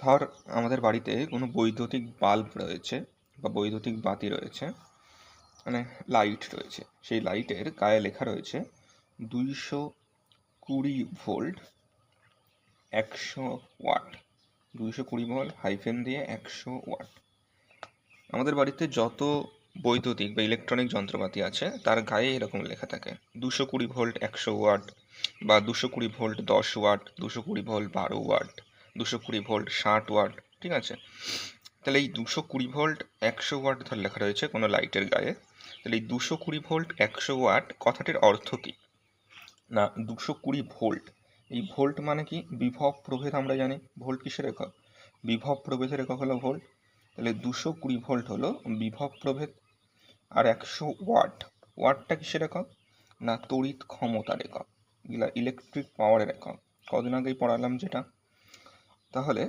ধর আমাদের বাড়িতে কোনো বৈদ্যুতিক বাল্ব রয়েছে বা বৈদ্যুতিক বাতি রয়েছে মানে লাইট রয়েছে। সেই লাইটের গায়ে লেখা রয়েছে দুইশো কুড়ি ভোল্ট, একশো ওয়াট। দুইশো কুড়ি ভোল্ট হাইফেন দিয়ে একশো ওয়াট। আমাদের বাড়িতে যত বৈদ্যুতিক বা ইলেকট্রনিক যন্ত্রপাতি আছে, তার গায়ে এরকম লেখা থাকে, দুশো কুড়ি ভোল্ট একশো ওয়াট বা দুশো কুড়ি ভোল্ট দশ ওয়াট, দুশো কুড়ি ভোল্ট বারো ওয়াট। দুশো কুড়ি ভোল্ট, ষাট ওয়াট, ঠিক আছে? তাহলে এই দুশো কুড়ি ভোল্ট, একশো ওয়াট ধর লেখা রয়েছে কোনো লাইটের গায়ে, তাহলে এই দুশো কুড়ি ভোল্ট, একশো ওয়াট কথাটির অর্থ কী? না, দুশো কুড়ি ভোল্ট। এই ভোল্ট মানে কি? বিভব প্রভেদ আমরা জানি। ভোল্ট কিসের একক? বিভব প্রভেদের একক হলো ভোল্ট। তাহলে দুশো কুড়ি ভোল্ট হলো বিভব প্রভেদ। আর একশো ওয়াট, ওয়াটটা কিসের একক? না, তড়িৎ ক্ষমতার একক। ইলেকট্রিক পাওয়ারের একক। কদিন আগেই পড়ালাম যেটা। তাহলে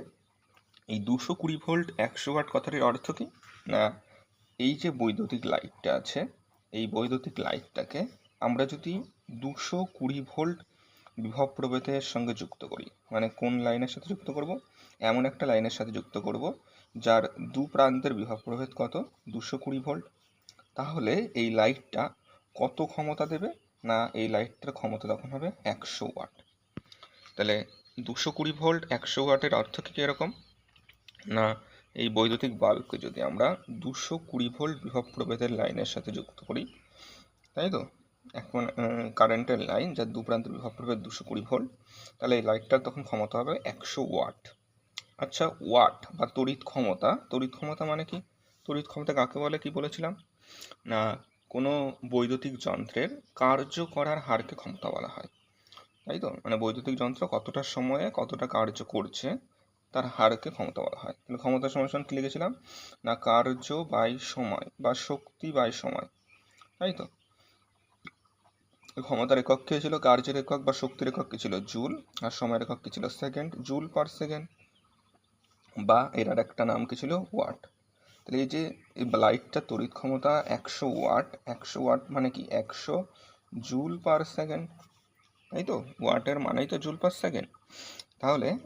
এই দুশো কুড়ি ভোল্ট একশো ওয়াট কথাটির অর্থ কি? না, এই যে বৈদ্যুতিক লাইটটা আছে, এই বৈদ্যুতিক লাইটটাকে আমরা যদি দুশো কুড়ি ভোল্ট বিভব প্রভেদের সঙ্গে যুক্ত করি মানে কোন লাইনের সাথে যুক্ত করব? এমন একটা লাইনের সাথে যুক্ত করব, যার দু প্রান্তের বিভব প্রভেদ কত? দুশো কুড়ি ভোল্ট। তাহলে এই লাইটটা কত ক্ষমতা দেবে? না, এই লাইটটার ক্ষমতা তখন হবে একশো ওয়াট। তাহলে দুশো কুড়ি ভোল্ট একশো ওয়াটের অর্থ কি এরকম না, এই বৈদ্যুতিক বাল্বকে যদি আমরা দুশো কুড়ি ভোল্ট বিভব প্রভেদের লাইনের সাথে যুক্ত করি, তাই তো? এখন কারেন্টের লাইন যার দু প্রান্তের বিভব প্রভেদ দুশো কুড়ি ভোল্ট, তাহলে এই লাইটটার তখন ক্ষমতা হবে একশো ওয়াট। আচ্ছা ওয়াট বা তড়িৎ ক্ষমতা তড়িৎ ক্ষমতা মানে কি? তড়িৎ ক্ষমতা কাকে বলে, কি বলেছিলাম? না, কোনো বৈদ্যুতিক যন্ত্রের কার্য করার হারকে ক্ষমতা বলা হয়। তাই তো? মানে বৈদ্যুতিক যন্ত্র কতটা সময়ে কতটা কার্য করছে, তার হারকে ক্ষমতা বলা হয়। তাহলে ক্ষমতা সমান কি লিখেছিলাম? না কার্য বাই সময় বা শক্তি বাই সময়। তাই তো? ক্ষমতার একক কি ছিল? কার্যের একক বা শক্তির একক কি ছিল? জুল। আর সময়ের একক কি ছিল? সেকেন্ড। Joule per second. বা এর আর একটা নাম কি ছিল? ওয়াট। তাহলে এই যে এই লাইটটার তড়িৎ ক্ষমতা একশো ওয়াট একশো ওয়াট মানে কি? একশো জুল পার সেকেন্ড। তাই তো? ওয়াটের মানেই তো জুল পার সেকেন্ড তাহলে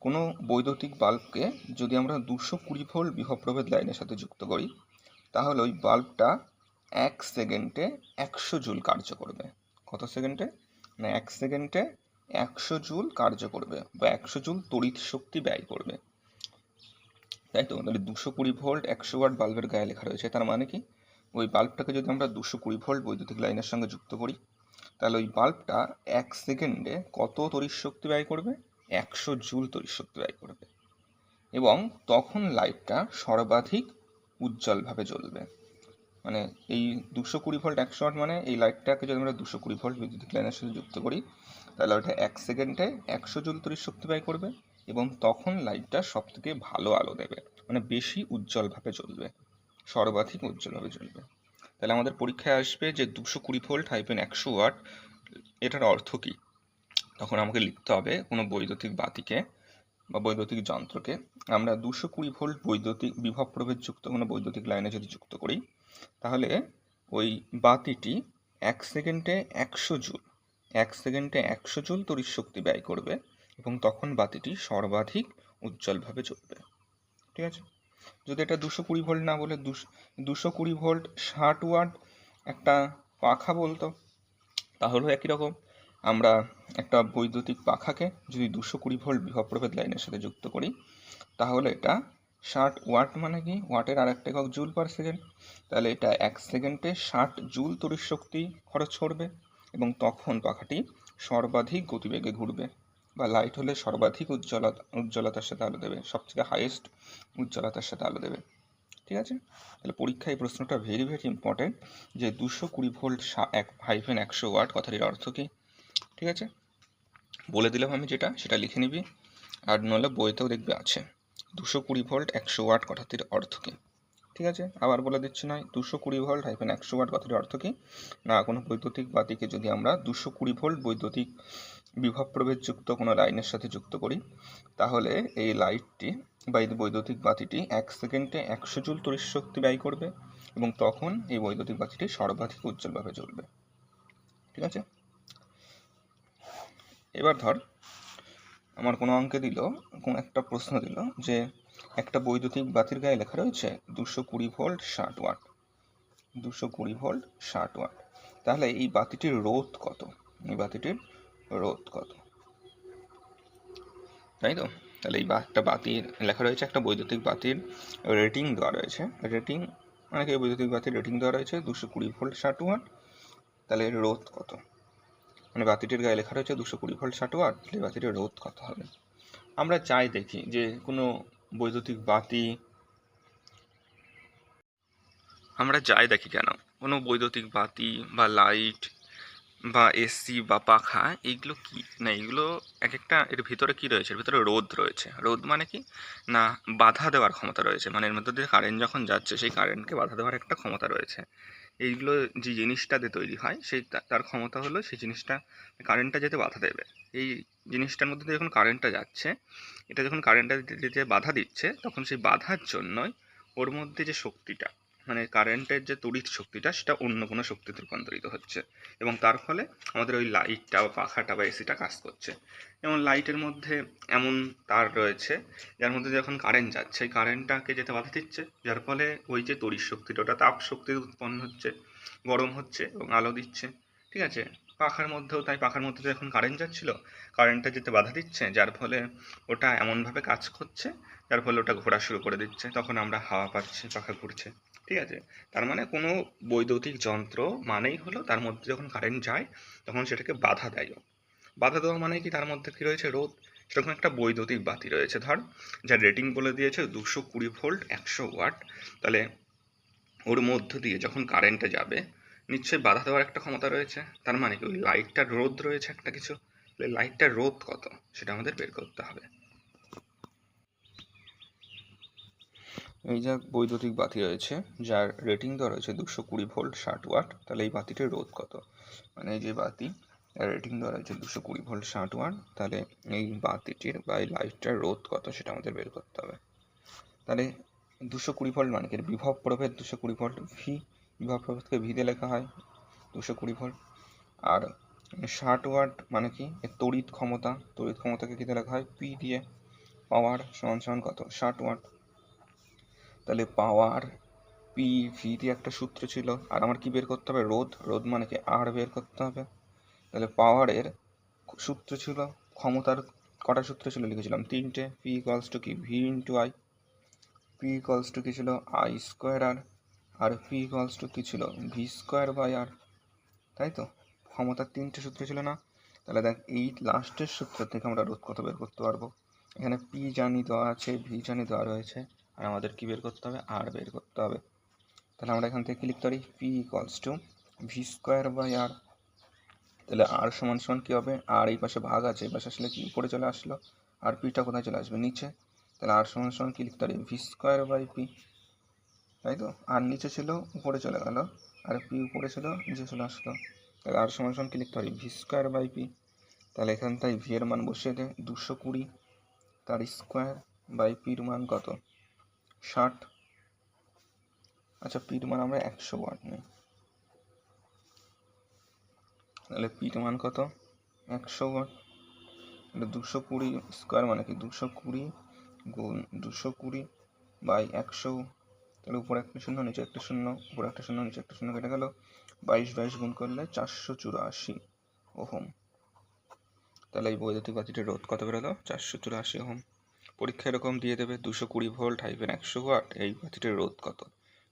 কোনো বৈদ্যুতিক বাল্বকে যদি আমরা দুশো কুড়ি ভোল্ট বিভব প্রভেদ লাইনের সাথে যুক্ত করি, তাহলে ওই বাল্বটা এক সেকেন্ডে একশো জুল কার্য করবে। কত সেকেন্ডে না, এক সেকেন্ডে একশো জুল কার্য করবে বা একশো জুল তড়িৎ শক্তি ব্যয় করবে। তাই তো? তাহলে দুশো কুড়ি ভোল্ট একশো ওয়াট বাল্বের গায়ে লেখা রয়েছে। তার মানে কি? ওই বাল্বটাকে যদি আমরা দুশো কুড়ি ভোল্ট বৈদ্যুতিক লাইনের সঙ্গে যুক্ত করি তাহলে ওই বাল্বটা এক সেকেন্ডে কত তড়িৎ শক্তি ব্যয় করবে? একশো জুল তড়িৎ শক্তি ব্যয় করবে। এবং তখন লাইটটা সর্বাধিক উজ্জ্বলভাবে জ্বলবে। মানে এই দুশো কুড়ি ভোল্ট একশো ওয়াট মানে এই লাইটটাকে যদি আমরা দুশো কুড়ি ভোল্ট বিদ্যুৎ লাইনের সাথে যুক্ত করি, তাহলে ওটা এক সেকেন্ডে একশো জুল শক্তি ব্যয় করবে এবং তখন লাইটটা সব থেকে ভালো আলো দেবে। মানে বেশি উজ্জ্বলভাবে জ্বলবে। সর্বাধিক উজ্জ্বলভাবে জ্বলবে। তাহলে আমাদের পরীক্ষায় আসবে যে দুশো কুড়ি ভোল্ট হাইপেন একশো ওয়াট এটার অর্থ কী? তখন আমাকে লিখতে হবে কোনো বৈদ্যুতিক বাতিকে বা বৈদ্যুতিক যন্ত্রকে। আমরা দুশো কুড়ি ভোল্ট বৈদ্যুতিক বিভব প্রভেদযুক্ত কোনো বৈদ্যুতিক লাইনে যদি যুক্ত করি, তাহলে ওই বাতিটি এক সেকেন্ডে একশো জুল, এক সেকেন্ডে একশো জুল তড়িৎ শক্তি ব্যয় করবে এবং তখন বাতিটি সর্বাধিক উজ্জ্বলভাবে জ্বলবে। ঠিক আছে? যদি এটা দুশো কুড়ি ভোল্ট না বলে দুশো কুড়ি ভোল্ট ষাট ওয়াট একটা পাখা বলতো, তাহলেও একই রকম। আমরা একটা বৈদ্যুতিক পাখাকে যদি দুশো কুড়ি ভোল্ট বিভব প্রভেদ লাইনের সাথে যুক্ত করি, তাহলে এটা ষাট ওয়াট মানে কি? ওয়াটের আর একটা একক জুল পার সেকেন্ড। তাহলে এটা এক সেকেন্ডে ষাট জুল তড়িৎ শক্তি খরচ করবে এবং তখন পাখাটি সর্বাধিক গতিবেগে ঘুরবে। বা লাইট হলে সর্বাধিক উজ্জ্বলতা, উজ্জ্বলতার সাথে আলো দেবে, সবথেকে হাইয়েস্ট উজ্জ্বলতার সাথে আলো দেবে। ঠিক আছে? তাহলে পরীক্ষায় এই প্রশ্নটা ভেরি ভেরি ইম্পর্টেন্ট যে দুশো কুড়ি ভোল্ট এক হাইফেন একশো ওয়াট কথাটির অর্থ কী? ঠিক আছে? বলে দিলাম আমি যেটা, সেটা লিখে নিবি। আর নলে বইতেও দেখবে আছে। দুশো কুড়ি ভোল্ট একশো ওয়াট কথাটির অর্থ কী? ঠিক আছে? আবার বলে দিচ্ছি নয়, দুশো কুড়ি ভোল্ট হাইফেন একশো ওয়াট কথাটির অর্থ কী? না, কোনো বৈদ্যুতিক বাতিকে যদি আমরা দুশো কুড়ি ভোল্ট বৈদ্যুতিক বিভব প্রভেদযুক্ত কোনো লাইনের সাথে যুক্ত করি, তাহলে এই লাইটটি বা এই বৈদ্যুতিক বাতিটি এক সেকেন্ডে একশো জুল তড়িৎ শক্তি ব্যয় করবে এবং তখন এই বৈদ্যুতিক বাতিটি সর্বাধিক উজ্জ্বলভাবে জ্বলবে। ঠিক আছে? এবার ধর, আমার কোনো অঙ্কে দিল, কোনো একটা প্রশ্ন দিল যে একটা বৈদ্যুতিক বাতির গায়ে লেখা রয়েছে দুশো কুড়ি ভোল্ট ষাট ওয়াট। দুশো কুড়ি ভোল্ট ষাট ওয়াট। তাহলে এই বাতিটির রোধ কত? এই বাতিটির রোধ কত? তাই তো? তাহলে এই একটা বাতির লেখা রয়েছে, একটা বৈদ্যুতিক বাতির রেটিং দেওয়া রয়েছে। রেটিং মানে কি বৈদ্যুতিক বাতির রেটিং দেওয়া রয়েছে, দুশো কুড়ি ভোল্ট ষাট ওয়াট। তাহলে রোধ কত? মানে বাতিটির গায়ে লেখা রয়েছে দুশো কুড়ি ভোল্ট ষাট ওয়াট, তাহলে বাতিটির রোধ কত হবে? আমরা চাই দেখি যে কোনো বৈদ্যুতিক বাতি, আমরা যাই দেখি কেন? কোনো বৈদ্যুতিক বাতি বা লাইট বা এসি বা পাখা, এইগুলো কি? না, এইগুলো এক একটা এর ভিতরে কি রয়েছে? এর ভিতরে রোদ রয়েছে। রোদ মানে কি? না, বাধা দেওয়ার ক্ষমতা রয়েছে। মানে এর মধ্যে দিয়ে কারেন্ট যখন যাচ্ছে, সেই কারেন্টকে বাধা দেওয়ার একটা ক্ষমতা রয়েছে। এইগুলো যে জিনিসটা দিয়ে তৈরি হয়, সেই তার ক্ষমতা হলো সেই জিনিসটা কারেন্টটা যেতে বাধা দেবে। এই জিনিসটার মধ্যে যখন কারেন্টটা যাচ্ছে, এটা যখন কারেন্টটা দিতে বাধা দিচ্ছে, তখন সেই বাধার জন্যই ওর মধ্যে যে শক্তিটা মানে কারেন্টের যে তড়িৎ শক্তিটা, সেটা অন্য কোনো শক্তিতে রূপান্তরিত হচ্ছে। এবং তার ফলে আমাদের ওই লাইটটা বা পাখাটা বা এসিটা কাজ করছে। যেমন লাইটের মধ্যে এমন তার রয়েছে, যার মধ্যে যখন কারেন্ট যাচ্ছে সেই কারেন্টটাকে যেতে বাধা দিচ্ছে, যার ফলে ওই যে তড়িৎ শক্তিটা, ওটা তাপ শক্তি উৎপন্ন হচ্ছে, গরম হচ্ছে এবং আলো দিচ্ছে, ঠিক আছে? পাখার মধ্যেও তাই, পাখার মধ্যে যখন কারেন্ট যাচ্ছিল কারেন্টটা যেতে বাধা দিচ্ছে, যার ফলে ওটা এমনভাবে কাজ করছে, যার ফলে ওটা ঘোরা শুরু করে দিচ্ছে, তখন আমরা হাওয়া পাচ্ছি, পাখা ঘুরছে। ঠিক আছে? তার মানে কোনো বৈদ্যুতিক যন্ত্র মানেই হলো তার মধ্যে যখন কারেন্ট যায়, তখন সেটাকে বাধা দেয়। বাধা দেওয়া মানে কি? তার মধ্যে কি রয়েছে? রোদ সেরকম একটা বৈদ্যুতিক বাতি রয়েছে। ধর, যার রেটিং বলে দিয়েছে দুশো কুড়ি ভোল্ট একশো ওয়াট তাহলে ওর মধ্য দিয়ে যখন কারেন্টটা যাবে, নিশ্চয়ই বাধা দেওয়ার একটা ক্ষমতা রয়েছে। তার মানে কি? ওই লাইটটার রোদ রয়েছে একটা কিছু। তাহলে লাইটটার রোদ কত? সেটা আমাদের বের করতে হবে। এই যা বৈদ্যুতিক বাতি রয়েছে, যার রেটিং দেওয়া রয়েছে দুশো কুড়ি ভোল্ট ষাট ওয়াট তাহলে এই বাতিটির রোধ কত? মানে এই যে বাতি রেটিং দেওয়া রয়েছে দুশো কুড়ি ভোল্ট ষাট ওয়াট তাহলে এই বাতিটির বা এই লাইটটার রোধ কত সেটা আমাদের বের করতে হবে। তাহলে দুশো কুড়ি ভোল্ট মানে কি? বিভব প্রভেদ, দুশো কুড়ি ভোল্ট ভি বিভব প্রভেদকে ভি দিয়ে লেখা হয়, দুশো কুড়ি ভোল্ট আর ষাট ওয়াট মানে কি? এর তড়িৎ ক্ষমতা, তড়িৎ ক্ষমতাকে কী লেখা হয়? পি দিয়ে পাওয়ার সমান সমান কত? ষাট ওয়াট তাহলে পাওয়ার পি ভি দিয়ে একটা সূত্র ছিল। আর আমার কি বের করতে হবে? রোধ। রোধ মানে কি? আর বের করতে হবে। তাহলে পাওয়ারের সূত্র ছিল, ক্ষমতার কটা সূত্র ছিল লিখেছিলাম। তিনটে পি ইকলস টু কি? V into I P equals to কি ছিল? I square R R P equals to কি ছিল? ভি স্কোয়ার বাই আর তাই তো? ক্ষমতার তিনটে সূত্র ছিল না। তাহলে দেখ, এই লাস্টের সূত্র থেকে আমরা রোধ কত বের করতে পারব? এখানে পি জানি দেওয়া আছে ভি জানি দেওয়া রয়েছে। আর আমাদের কি বের করতে হবে? আর বের করতে হবে। তাহলে আমরা এখান থেকে কি লিখতে পারি P equals to V square by R তাহলে আর সমান সমান কী হবে? আর এই পাশে ভাগ আছে, এই পাশে আসলে কি? উপরে চলে আসলো। আর পিটা কোথায় চলে আসবে? নিচে। তাহলে আর সমান সমান কি? লিখতে পারি ভি স্কোয়ার বাই পি তাই তো? আর নিচে ছিল, উপরে চলে গেল। আর পি উপরে ছিল, নিচে চলে আসলো। তাহলে আর সমান সমান কি? লিখতে পারি ভি স্কোয়ার বাই পি তাহলে এখান তাই ভি এর মান বসিয়ে দে, দুশো কুড়ি। তার স্কোয়ার বাই পির মান কত? ষাট। আচ্ছা পির মান আমরা একশো ওয়াট নিই। তাহলে পির মান কত? একশো ওয়াট। তাহলে দুশো কুড়ি স্কোয়ার মানে কি? দুশো কুড়ি গুণ দুশো কুড়ি বাই একশো। তাহলে উপরে একটা শূন্য, নিচে একটা শূন্য, উপরে একটা শূন্য, নিচে একটা শূন্য কেটে গেল। বাইশ বাইশ গুণ করলে চারশো চুরাশি ওহম। তাহলে এই বৈদ্যুতিক বাতিটির রোধ কত বেরোলো? চারশো চুরাশি ওহম। পরীক্ষা এরকম দিয়ে দেবে, দুশো কুড়ি ভোল্ট হাইফেন একশো ওয়াট, এই বাতিটির রোধ কত?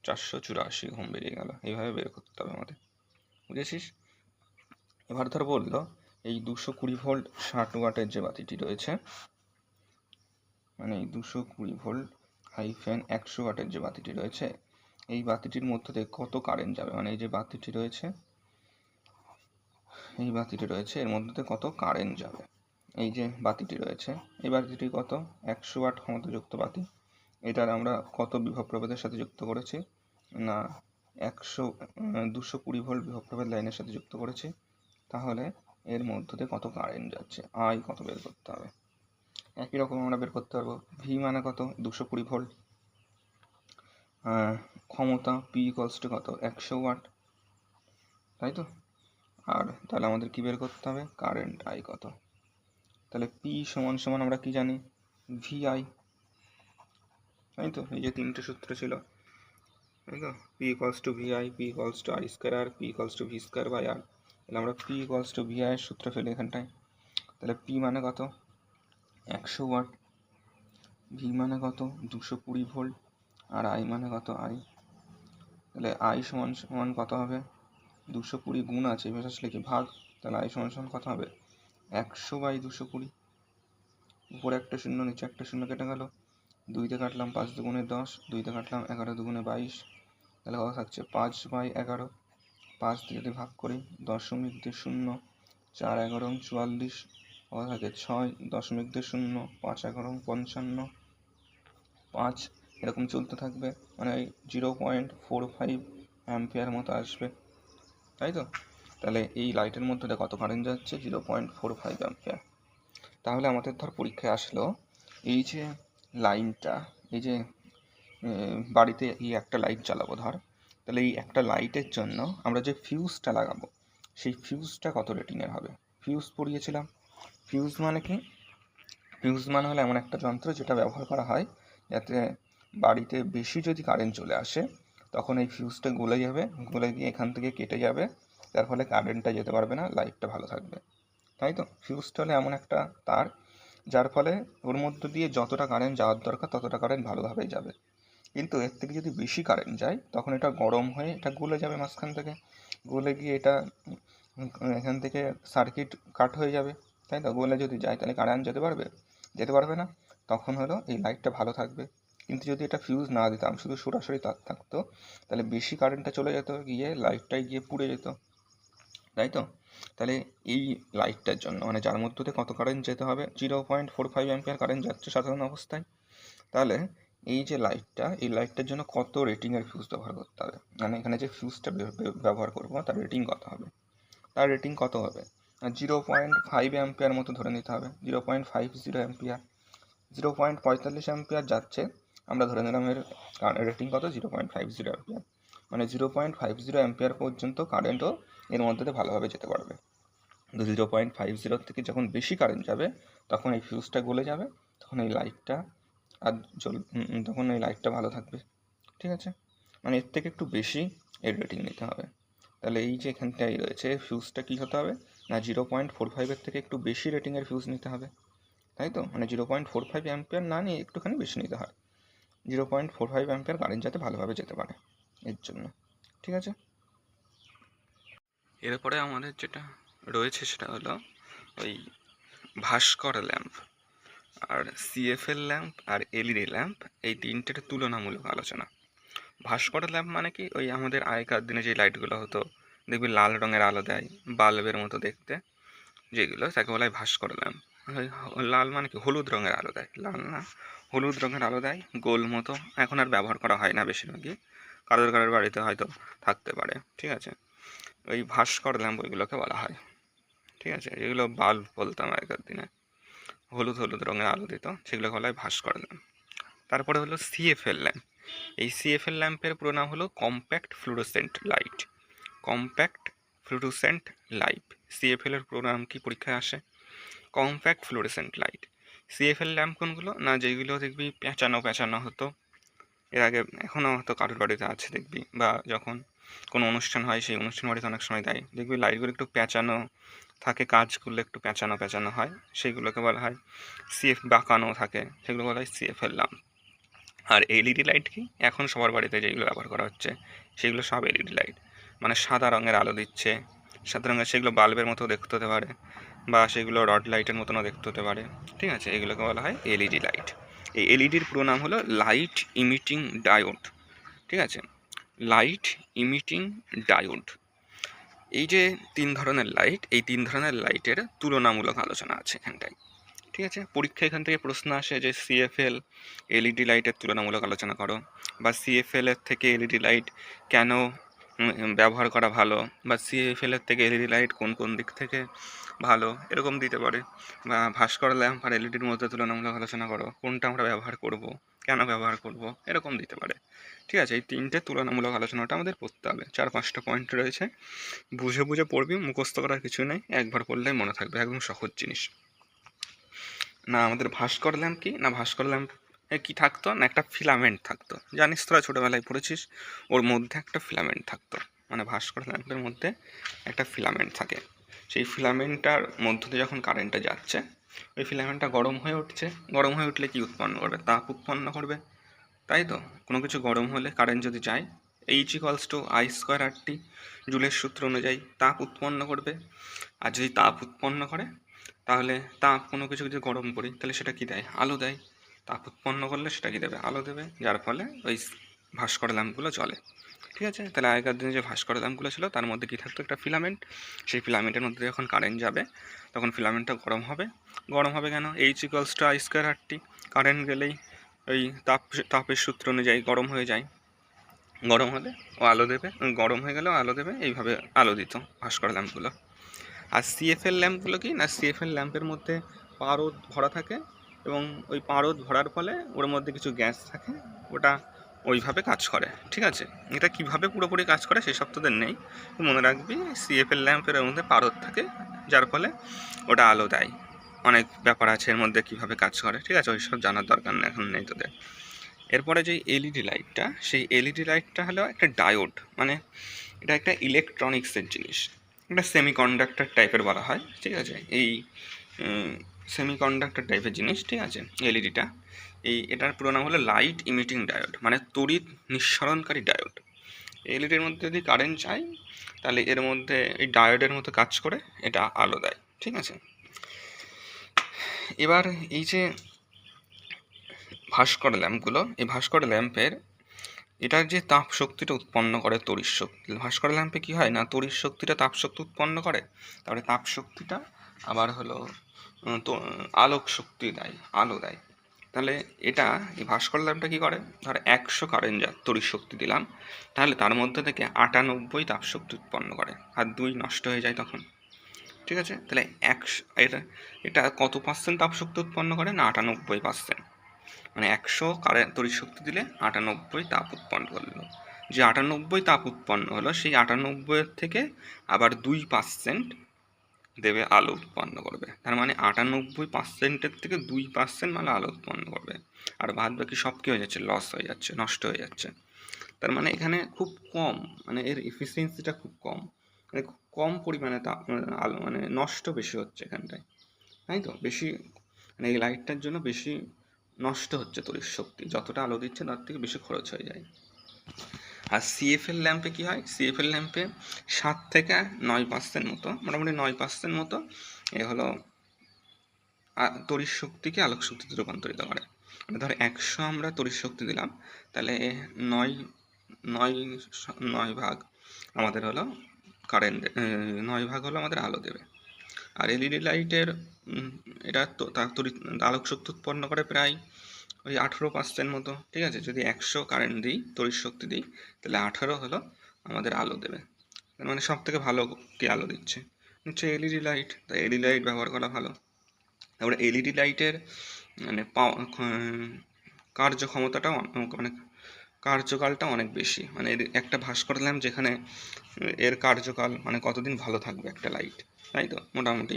চারশো চুরাশি ওহম বেরিয়ে গেল। এইভাবে বের করতে হবে আমাদের। বুঝেছিস? এবার ধর বলল, এই দুশো কুড়ি ভোল্ট ষাট ওয়াটের যে বাতিটি রয়েছে মানে এই দুশো কুড়ি ভোল্ট হাইফেন একশো ওয়াটের যে বাতিটি রয়েছে, এই বাতিটির মধ্য থেকে কত কারেন্ট যাবে? মানে এই যে বাতিটি রয়েছে, এই বাতিটি রয়েছে, এর মধ্যে কত কারেন্ট যাবে? এই যে বাতিটি রয়েছে, এই বাতিটি কত? একশো ওয়াট ক্ষমতাযুক্ত বাতি। এটার আমরা কত বিভব প্রভেদের সাথে যুক্ত করেছি? না, একশো দুশো কুড়ি ভোল্ট বিভব প্রভেদ লাইনের সাথে যুক্ত করেছি। তাহলে এর মধ্য দিয়ে কত কারেন্ট যাচ্ছে? আই কত বের করতে হবে? একই রকম আমরা বের করতে পারব। ভি মানে কত? দুশো কুড়ি ভোল্ট। ক্ষমতা পি ইকলস টু কত? একশো ওয়াট। তাই তো? আর তাহলে আমাদের কি বের করতে হবে? কারেন্ট আই কত? তাহলে পি সমান সমান আমরা কি জানি? ভিআই তাই তো? এই যে তিনটে সূত্র ছিল। তাই তো? P equals to V I P equals to I square R P equals to V square by R তাহলে আমরা পি ইকলস টু ভিআই এর সূত্র ফেলি এখানটায়। তাহলে পি মানে কত? একশো ওয়াট। ভি মানে কত? দুশো কুড়ি ভোল্ট। আর আই মানে কত? আই তাহলে আই সমান সমান কত হবে? দুশো কুড়ি গুণ আছে, এবার আসলে কি? ভাগ। তাহলে আই সমান সমান কত হবে? একশো বাই দুশো কুড়ি। উপরে একটা শূন্য, নিচে একটা শূন্য কেটে গেল। দুইতে কাটলাম পাঁচ দুগুণে দশ, দুইতে কাটলাম এগারো দুগুণে বাইশ। তাহলে কত থাকছে? পাঁচ বাই এগারো। পাঁচ দিয়ে যদি ভাগ করি, দশমিক দিয়ে শূন্য, চার এগারো চুয়াল্লিশ। কত থাকে? ছয়, দশমিক দিয়ে শূন্য, পাঁচ এগারো পঞ্চান্ন। পাঁচ এরকম চলতে থাকবে। মানে zero point four five ampere মতো আসবে। তাই তো? তাহলে এই লাইটের মধ্যে কত কারেন্ট যাচ্ছে zero point four five ampere তাহলে আমাদের ধর পরীক্ষায় আসলো, এই যে লাইনটা এই যে বাড়িতে এই একটা লাইট জ্বালাবো ধর, তাহলে এই একটা লাইটের জন্য আমরা যে ফিউজটা লাগাবো, সেই ফিউজটা কত রেটিংয়ের হবে? ফিউজ পড়িয়েছিলাম। ফিউজ মানে কি? ফিউজ মানে হলো এমন একটা যন্ত্র যেটা ব্যবহার করা হয় যাতে বাড়িতে বেশি যদি কারেন্ট চলে আসে, তখন এই ফিউজটা গলে যাবে, গলে গিয়ে এখান থেকে কেটে যাবে যার ফলে কারেন্টটা যেতে পারবে না লাইটটা ভালো থাকবে। তাই তো? ফিউজটা হলো এমন একটা তার, যার ফলে ওর মধ্য দিয়ে যতটা কারেন্ট যাওয়ার দরকার, ততটা কারেন্ট ভালোভাবেই যাবে। কিন্তু এর থেকে যদি বেশি কারেন্ট যায়, তখন এটা গরম হয়ে এটা গলে যাবে মাঝখান থেকে। গলে গিয়ে এটা এখান থেকে সার্কিট কাট হয়ে যাবে। তাই তো? গলে যদি যায়, তাহলে কারেন্ট যেতে পারবে? যেতে পারবে না? তখন হলো এই লাইটটা ভালো থাকবে। কিন্তু যদি এটা ফিউজ না দিতাম, শুধু সরাসরি তার থাকতো, তাহলে বেশি কারেন্টটা চলে যেত, গিয়ে লাইটটাই গিয়ে পুড়ে যেত। তাই তো? তাহলে এই লাইটটার জন্য মানে যার মধ্য কত কারেন্ট যেতে হবে? Zero point four five ampere current যাচ্ছে সাধারণ অবস্থায়। তাহলে এই যে লাইটটা এই লাইটটার জন্য কত রেটিংয়ের ফিউজ ব্যবহার করতে হবে? মানে এখানে যে ফিউজটা ব্যবহার করব, তার রেটিং কত হবে? তার রেটিং কত হবে? জিরো পয়েন্ট ফাইভ অ্যাম্পিয়ার মতো ধরে নিতে হবে। Zero point five zero ampere zero point পঁয়তাল্লিশ অ্যাম্পিয়ার যাচ্ছে, আমরা ধরে নিলাম এর রেটিং কত? Zero point five zero ampere মানে zero point five zero ampere পর্যন্ত কারেন্টও এর মধ্যে ভালোভাবে যেতে পারবে। জিরো পয়েন্ট ফাইভ জিরোর থেকে যখন বেশি কারেন্ট যাবে তখন এই ফিউজটা গলে যাবে তখন এই লাইটটা আর উম, তখন এই লাইটটা ভালো থাকবে ঠিক আছে? মানে এর থেকে একটু বেশি এর রেটিং নিতে হবে। তাহলে এই যে এখানটাই রয়েছে ফিউজটা কী হতে হবে? না জিরো পয়েন্ট ফোর ফাইভের থেকে একটু বেশি রেটিংয়ের ফিউজ নিতে হবে। তাই তো? মানে zero point four five ampere না নিয়ে একটুখানি বেশি নিতে হয়। Zero point four five ampere current যাতে ভালোভাবে যেতে পারে এর জন্য ঠিক আছে? এরপরে আমাদের যেটা রয়েছে সেটা হলো ওই ভাস্কর ল্যাম্প আর সিএফএল ল্যাম্প আর এলইডি ল্যাম্প, এই তিনটের তুলনামূলক আলোচনা। ভাস্কর ল্যাম্প মানে কি? ওই আমাদের আগেকার দিনে যে লাইটগুলো হতো, দেখবি লাল রঙের আলো দেয়, বাল্বের মতো দেখতে, যেগুলো তাকে বলা হয় ভাস্কর ল্যাম্প। লাল মানে কি? হলুদ রঙের আলো দেয়। লাল না, হলুদ রঙের আলো দেয়, গোল মতো। এখন আর ব্যবহার করা হয় না বেশিরভাগই। কারোর কারোর বাড়িতে হয়তো থাকতে পারে, ঠিক আছে? ওই ভাস্কর ল্যাম্প ওইগুলোকে বলা হয়। ঠিক আছে? যেগুলো বাল্ব বলতাম আগেকার দিনে। হলুদ হলুদ রঙের আলো দিত, সেগুলোকে বলা হয় ভাস্কর ল্যাম্প। তারপরে হলো সিএফএল ল্যাম্প। এই সিএফএল ল্যাম্পের পুরো নাম হলো compact fluorescent light. Compact fluorescent light. CFL এর পুরো নাম কি পরীক্ষায় আসে? Compact fluorescent light. CFL lamp কোনগুলো? না, যেগুলো দেখবি পেঁচানো পেঁচানো হতো। এর আগে এখনও হয়তো কারোর বাড়িতে আছে দেখবি, বা যখন কোনো অনুষ্ঠান হয়, সেই অনুষ্ঠান বাড়িতে অনেক সময় দেয়। দেখবি লাইটগুলো একটু প্যাঁচানো থাকে, কাজগুলো একটু প্যাঁচানো প্যাঁচানো হয় সেইগুলোকে বলা হয় সিএফ বাঁকানো থাকে সেগুলো বলা হয় সিএফএল ল্যাম্প আর এলইডি লাইট কি? এখন সবার বাড়িতে যেগুলো ব্যবহার করা হচ্ছে, সেগুলো সব এলইডি লাইট মানে সাদা রঙের আলো দিচ্ছে, সাদা রঙের সেগুলো বাল্বের মতো দেখতে হতে পারে, বা সেগুলো রড লাইটের মতনও দেখতে হতে পারে, ঠিক আছে? এগুলোকে বলা হয় এলইডি লাইট এই এলইডির পুরো নাম হলো লাইট ইমিটিং ডায়োড ঠিক আছে? Light emitting diode. এই যে তিন ধরনের লাইট, এই তিন ধরনের লাইটের তুলনামূলক আলোচনা আছে এখানটায়। ঠিক আছে? পরীক্ষা এখান থেকে প্রশ্ন আসে যে সিএফএল এলইডি লাইটের তুলনামূলক আলোচনা করো বা সিএফএল এর থেকে এলইডি লাইট কেন ব্যবহার করা ভালো বা সিএফএল এর থেকে এলইডি লাইট কোন কোন দিক থেকে ভালো এরকম দিতে পারে। বা ভাস্কর ল্যাম্প আর এলইডির মধ্যে তুলনামূলক আলোচনা করো, কোনটা আমরা ব্যবহার করব? কেন ব্যবহার করব? এরকম দিতে পারে। ঠিক আছে, এই তিনটে তুলনামূলক আলোচনাটা আমাদের পড়তে হবে। চার, পাঁচটা পয়েন্ট রয়েছে। বুঝে বুঝে পড়বি, মুখস্থ করার কিছু নেই। একবার পড়লেই মনে থাকবে, একদম সহজ জিনিস। না, আমাদের ভাস্কর ল্যাম্প কি? না, ভাস্কর ল্যাম্প কি থাকতো? না, একটা ফিলামেন্ট থাকতো। জানিস তোরা, ছোটোবেলায় পড়েছিস, ওর মধ্যে একটা ফিলামেন্ট থাকতো। মানে ভাস্কর ল্যাম্পের মধ্যে একটা ফিলামেন্ট থাকে। সেই ফিলামেন্টটার মধ্য দিয়ে যখন কারেন্টটা যাচ্ছে ওই ফিলামেন্টটা গরম হয়ে উঠছে। গরম হয়ে উঠলে কি উৎপন্ন করবে? তাপ উৎপন্ন করবে। তাই তো? কোনো কিছু গরম হলে কারেন্ট যদি যায় H equals to I square R T জুলের সূত্র অনুযায়ী তাপ উৎপন্ন করবে। আর যদি তাপ উৎপন্ন করে, তাহলে তাপ কোনো কিছু যদি গরম করি, তাহলে সেটা কী দেয়? আলো দেয়। তাপ উৎপন্ন করলে সেটা কী দেবে? আলো দেবে। যার ফলে ওই ভাস্কর ল্যাম্পগুলো চলে, ঠিক আছে? তাহলে আগেকার দিনে যে ভাস্কর ল্যাম্পগুলো ছিল, তার মধ্যে কী থাকতো একটা ফিলামেন্ট? সেই ফিলামেন্টের মধ্যে যখন কারেন্ট যাবে, তখন ফিলামেন্টটা গরম হবে। গরম হবে কেন? H equals to I square R T current গেলেই ওই তাপ, তাপের সূত্র অনুযায়ী গরম হয়ে যায়। গরম হলে ও আলো দেবে, গরম হয়ে গেলেও আলো দেবে, এইভাবে আলো দিত ভাস্কর ল্যাম্পগুলো আর সিএফএল ল্যাম্পগুলো কি? না সিএফএল ল্যাম্পের মধ্যে পারদ ভরা থাকে এবং ওই পারদ ভরার ফলে ওর মধ্যে কিছু গ্যাস থাকে, ওটা ওইভাবে কাজ করে, ঠিক আছে? এটা কীভাবে পুরোপুরি কাজ করে সেসব তোদের নেই। মনে রাখবি সিএফএল ল্যাম্পের মধ্যে পারদ থাকে, যার ফলে ওটা আলো দেয়। অনেক ব্যাপার আছে এর মধ্যে কীভাবে কাজ করে, ঠিক আছে? ওইসব জানার দরকার নেই, এখন নেই তোদের। এরপরে যে এলইডি লাইটটা সেই এলইডি লাইটটা হলো একটা ডায়োড মানে এটা একটা ইলেকট্রনিক্সের জিনিস। একটা সেমিকন্ডাক্টর টাইপের বলা হয়, ঠিক আছে? এই সেমিকন্ডাক্টর টাইপের জিনিস, ঠিক আছে? এলইডিটা এই এটার পুরো নাম হলো লাইট ইমিটিং ডায়োড মানে তড়িৎ নিঃসরণকারী ডায়োড এলইডির মধ্যে যদি কারেন্ট যায় তাহলে এর মধ্যে এই ডায়োডের মতো কাজ করে, এটা আলো দেয়, ঠিক আছে? এবার এই যে ভাস্কর ল্যাম্পগুলো, এই ভাস্কর ল্যাম্পের এটার যে তাপ শক্তিটা উৎপন্ন করে তড়িৎ শক্তি, ভাস্কর ল্যাম্পে কী হয় না, তড়িৎ শক্তিটা তাপ শক্তি উৎপন্ন করে তারপরে তাপ শক্তিটা আবার হলো আলোক শক্তি দেয়, আলো দেয়। তাহলে এটা, এই ভাস্কর ল্যাম্পটা কী করে? ধর একশো কারেন্ট যা তড়িৎ শক্তি দিলাম, তাহলে তার মধ্যে থেকে আটানব্বই তাপ শক্তি উৎপন্ন করে আর দুই নষ্ট হয়ে যায় তখন। ঠিক আছে? তাহলে একশো, এটা এটা কত পার্সেন্ট তাপ শক্তি উৎপন্ন করে? না, আটানব্বই পার্সেন্ট মানে একশো কারেন্ট তড়িৎ শক্তি দিলে আটানব্বই তাপ উৎপন্ন করল। যে আটানব্বই তাপ উৎপন্ন হলো, সেই আটানব্বইয়ের থেকে আবার দুই পার্সেন্ট দেবে আলো উৎপন্ন করবে। তার মানে আটানব্বই পার্সেন্টের থেকে দুই পার্সেন্ট মানে আলো উৎপন্ন করবে। আর বাদ বাকি সব কী হয়ে যাচ্ছে? লস হয়ে যাচ্ছে, নষ্ট হয়ে যাচ্ছে। তার মানে এখানে খুব কম মানে এর এফিসিয়েন্সিটা খুব কম। মানে খুব কম পরিমাণে তাপ আলো মানে নষ্ট বেশি হচ্ছে এখানটায়। তাই তো? বেশি মানে এই লাইটটার জন্য বেশি নষ্ট হচ্ছে তড়িৎ শক্তি। যতটা আলো দিচ্ছে তার থেকে বেশি খরচ হয়ে যায়। আর সিএফএল ল্যাম্পে কী হয়? সিএফএল ল্যাম্পে সাত থেকে নয় পার্সেন্ট মতো, মোটামুটি নয় পার্সেন্ট মতো এ হলো তড়িৎ শক্তিকে আলোক শক্তিতে রূপান্তরিত করে। মানে ধর একশো আমরা তড়িৎ শক্তি দিলাম, তাহলে নয় নয় নয় ভাগ আমাদের হলো কারেন্ট নয় ভাগ হলো আমাদের আলো দেবে। আর এলইডি লাইটের এটা তার তড়িৎ, আলোক শক্তি উৎপন্ন করে প্রায় ওই আঠেরো পার্সেন্ট মতো, ঠিক আছে? যদি একশো কারেন্ট দিই, তড়িৎ শক্তি দিই, তাহলে আঠারো হলো আমাদের আলো দেবে। মানে সব থেকে ভালো কি আলো দিচ্ছে? হচ্ছে এলইডি লাইট তাই এলইডি লাইট ব্যবহার করা ভালো। তারপরে এলইডি লাইটের মানে কার্যক্ষমতাটাও অনেক কার্যকালটা অনেক বেশি। মানে এর একটা ভাস্কর ল্যাম্প যেখানে এর কার্যকাল মানে কতদিন ভালো থাকবে একটা লাইট তাই তো? মোটামুটি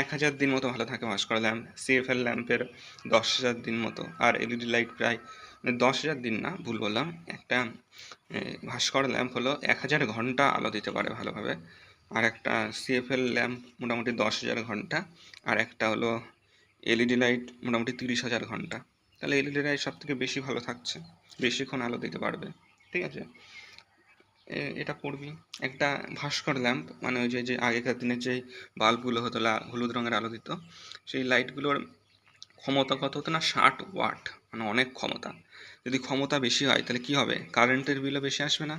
এক হাজার দিন মতো ভালো থাকে ভাস্কর ল্যাম্প, সিএফএল ল্যাম্পের দশ হাজার দিন মতো। আর এলইডি লাইট প্রায় মানে দশ হাজার দিন না, ভুল বললাম। একটা ভাস্কর ল্যাম্প হলো এক হাজার ঘণ্টা আলো দিতে পারে ভালোভাবে। আর একটা সিএফএল ল্যাম্প মোটামুটি দশ হাজার ঘণ্টা। আর একটা হলো এলইডি লাইট মোটামুটি তিরিশ হাজার ঘণ্টা। তাহলে এলইডি লাইট সব থেকে বেশি ভালো থাকছে, বেশিক্ষণ আলো দিতে পারবে। ঠিক আছে? এটা পড়বি একটা ভাস্কর ল্যাম্প মানে ওই যে যে আগেকার দিনের যে বাল্বগুলো হতো হলুদ রঙের আলো দিত, সেই লাইটগুলোর ক্ষমতা কত হতো না? ষাট ওয়াট মানে অনেক ক্ষমতা। যদি ক্ষমতা বেশি হয়, তাহলে কি হবে? কারেন্টের বিলও বেশি আসবে না?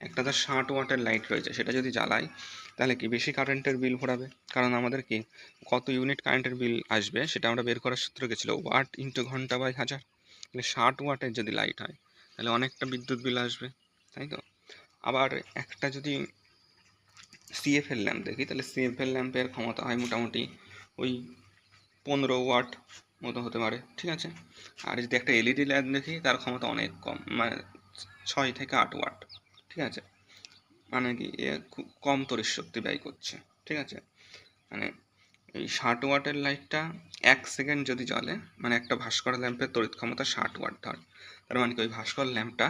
একটা তো ষাট ওয়াটের লাইট রয়েছে, সেটা যদি জ্বালাই, তাহলে কি বেশি কারেন্টের বিল ভরাবে কারণ আমাদের কি, কত ইউনিট কারেন্টের বিল আসবে, সেটা আমরা বের করার সূত্র গেছিল, ওয়াট ইন্টু ঘণ্টা বাই হাজার। তাহলে ষাট ওয়াটের যদি লাইট হয়, তাহলে অনেকটা বিদ্যুৎ বিল আসবে, তাই তো? আবার একটা যদি সিএফএল ল্যাম্প দেখি, তাহলে সিএফএল ল্যাম্পের ক্ষমতা হয় মোটামুটি ওই পনেরো ওয়াট মতো হতে পারে, ঠিক আছে? আর যদি একটা এলইডি ল্যাম্প দেখি, তার ক্ষমতা অনেক কম মানে ছয় থেকে আট ওয়াট, ঠিক আছে? মানে কি, এ খুব কম তড়িৎ শক্তি ব্যয় করছে, ঠিক আছে? মানে এই ষাট ওয়াটের লাইটটা এক সেকেন্ড যদি জ্বলে মানে একটা ভাস্কর ল্যাম্পের তড়িৎ ক্ষমতা ষাট ওয়াট ধর, তার মানে কি ওই ভাস্কর ল্যাম্পটা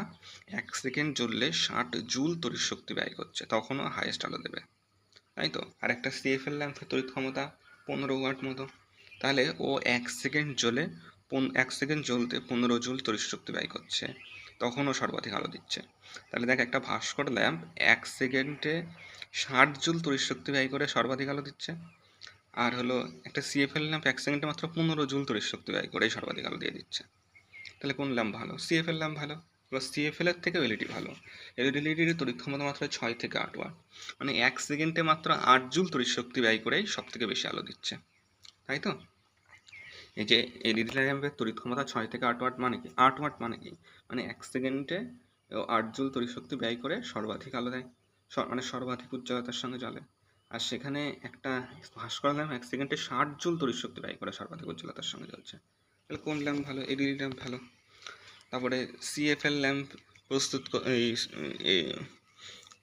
এক সেকেন্ড জ্বললে ষাট জুল তড়িৎ শক্তি ব্যয় করছে, তখনও হাইয়েস্ট আলো দেবে। তাই তো? আর একটা সিএফএল ল্যাম্পের তড়িৎ ক্ষমতা পনেরো ওয়াট মতো, তাহলে ও এক সেকেন্ড জ্বলে এক সেকেন্ড জ্বলতে পনেরো জুল তড়িৎ শক্তি ব্যয় করছে, তখনও সর্বাধিক আলো দিচ্ছে। তাহলে দেখ একটা ভাস্কর ল্যাম্প এক সেকেন্ডে ষাট জুল তড়িৎ শক্তি ব্যয় করে সর্বাধিক আলো দিচ্ছে। আর হলো একটা সিএফএল ল্যাম্প এক সেকেন্ডে মাত্র পনেরো জুল তড়িৎ শক্তি ব্যয় করেই সর্বাধিক আলো দিয়ে দিচ্ছে। তাহলে কোন ল্যাম্প ভালো? সিএফএল ল্যাম্প ভালো? এবার সিএফএল এর থেকে এলইডি ভালো। এলইডির তড়িৎ ক্ষমতা মাত্র ছয় থেকে আট ওয়াট মানে এক সেকেন্ডে মাত্র আট জুল তড়িৎ শক্তি ব্যয় করেই সব থেকে বেশি আলো দিচ্ছে। তাই তো? এই যে এলইডি ল্যাম্পের তড়িৎ ক্ষমতা ছয় থেকে আট ওয়াট মানে কি? আট ওয়াট মানে কি? মানে এক সেকেন্ডে আট জুল তড়িৎ শক্তি ব্যয় করে সর্বাধিক আলো দেয়। মানে সর্বাধিক উজ্জ্বলতার সঙ্গে জ্বলে। আর সেখানে একটা ভাস্কর ল্যাম্প এক সেকেন্ডে ষাট জুল তড়িৎ শক্তি ব্যয় করে সর্বাধিক উজ্জ্বলতার সঙ্গে জ্বলছে তাহলে কোন ল্যাম্প ভালো? এলইডি ল্যাম্প ভালো। তারপরে সিএফএল ল্যাম্প প্রস্তুত এই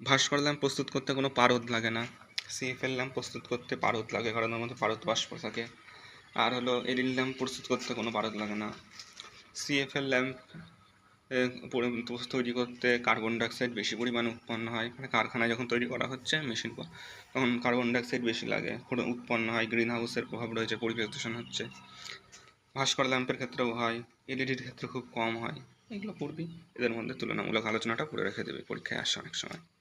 ভাস্কর ল্যাম্প প্রস্তুত করতে কোনো পারদ লাগে না। সিএফএল ল্যাম্প প্রস্তুত করতে পারদ লাগে, কারণ ওর মধ্যে পারদ বাষ্প থাকে। আর হলো এলইডি ল্যাম্প প্রস্তুত করতে কোনো পারদ লাগে না। সিএফএল ল্যাম্প তৈরি করতে কার্বন ডাইঅক্সাইড বেশি পরিমাণে উৎপন্ন হয়। মানে কারখানায় যখন তৈরি করা হচ্ছে মেশিন তখন কার্বন ডাইঅক্সাইড বেশি লাগে। উৎপন্ন হয় গ্রিন হাউসের প্রভাব রয়েছে, পরিবেশ দূষণ হচ্ছে। ভাস্কর ল্যাম্পের ক্ষেত্রেও হয় এলইডির ক্ষেত্রে খুব কম হয়। এগুলো পড়বি এদের মধ্যে তুলনামূলক আলোচনাটা করে রেখে দেবে পরীক্ষায় আসে অনেক সময়।